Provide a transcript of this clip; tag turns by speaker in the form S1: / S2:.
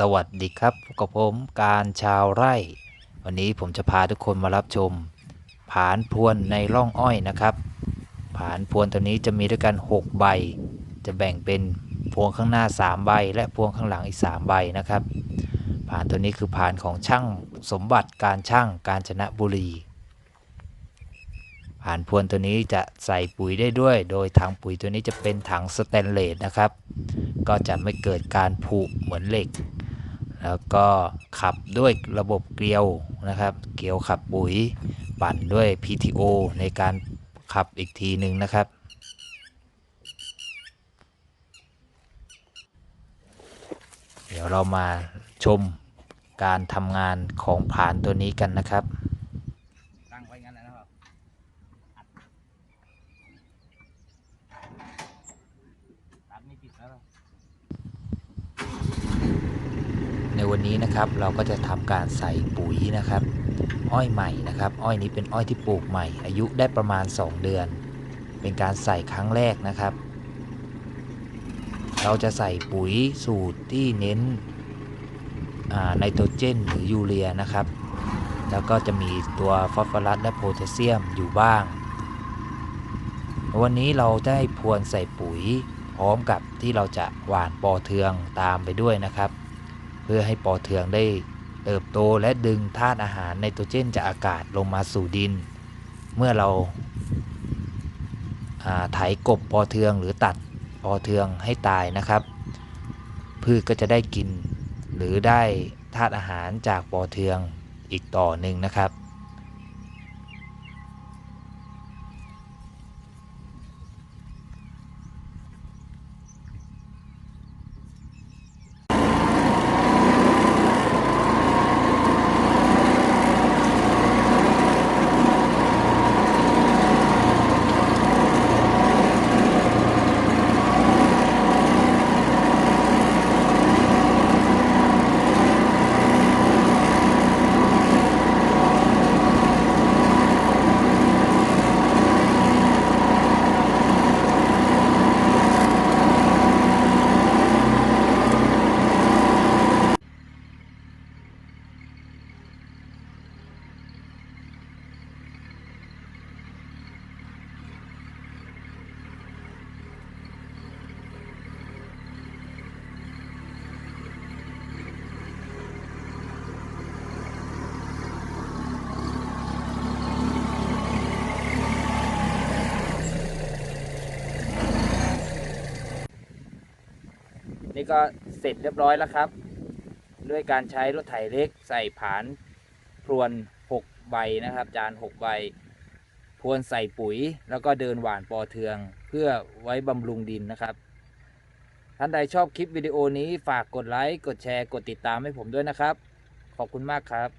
S1: สวัสดีครับกับผมการชาวไร่ วันนี้ผมจะพาทุกคนมารับชม ผานพวนในร่องอ้อยนะครับ ผานพวนตัวนี้จะมีด้วยกัน 6 ใบ จะแบ่งเป็นพวงข้างหน้า 3 ใบ และพวงข้างหลังอีก 3 ใบนะครับ ผานตัวนี้คือผานของช่างสมบัติการช่างกาญจนะบุรี ผานพวนตัวนี้จะใส่ปุ๋ยได้ด้วย โดยถังปุ๋ยตัวนี้จะเป็นถังสแตนเลสนะครับก็จะไม่เกิดการผุเหมือนเหล็ก แล้วก็ขับด้วยระบบเกลียวนะครับ เกลียวขับปุ๋ยปั่นด้วย PTO ในการขับอีกทีหนึ่งนะครับ เดี๋ยวเรามาชมการทำงานของผานตัวนี้กันนะครับ
S2: ตั้งไว้งั้นนะครับ ตัดไม่ติดแล้ว
S1: ในวันนี้นะครับเราก็จะทำการใส่ปุ๋ยนะครับ อ้อยใหม่นะครับ อ้อยนี้เป็นอ้อยที่ปลูกใหม่ อายุได้ประมาณ 2 เดือน เป็นการใส่ครั้งแรกนะครับ เราจะใส่ปุ๋ยสูตรที่เน้นไนโตรเจนหรือยูเรียนะครับ แล้วก็จะมีตัวฟอสฟอรัสและโพแทสเซียมอยู่บ้าง วันนี้เราได้พรวนใส่ปุ๋ยพร้อมกับที่เราจะหว่านปอเทืองตามไปด้วยนะครับ เพื่อให้ปอเทืองได้เติบโตและดึงธาตุอาหารไนโตรเจนจากอากาศลงมาสู่ดิน เมื่อเราอ่าไถกบปอเทืองหรือตัดปอเทืองให้ตายนะครับ พืชก็จะได้กินหรือได้ธาตุอาหารจากปอเทืองอีกต่อหนึ่งนะครับ
S2: นี่ ก็เสร็จเรียบร้อยแล้วครับ ด้วยการใช้รถไถเล็กใส่ผานพรวน 6 ใบนะครับ จาน 6 ใบ พรวนใส่ปุ๋ย แล้วก็เดินหว่านปอเทือง เพื่อไว้บำรุงดินนะครับ ท่านใดชอบคลิปวิดีโอนี้ฝากกดไลค์ กดแชร์ กดติดตามให้ผมด้วยนะครับ ขอบคุณมากครับ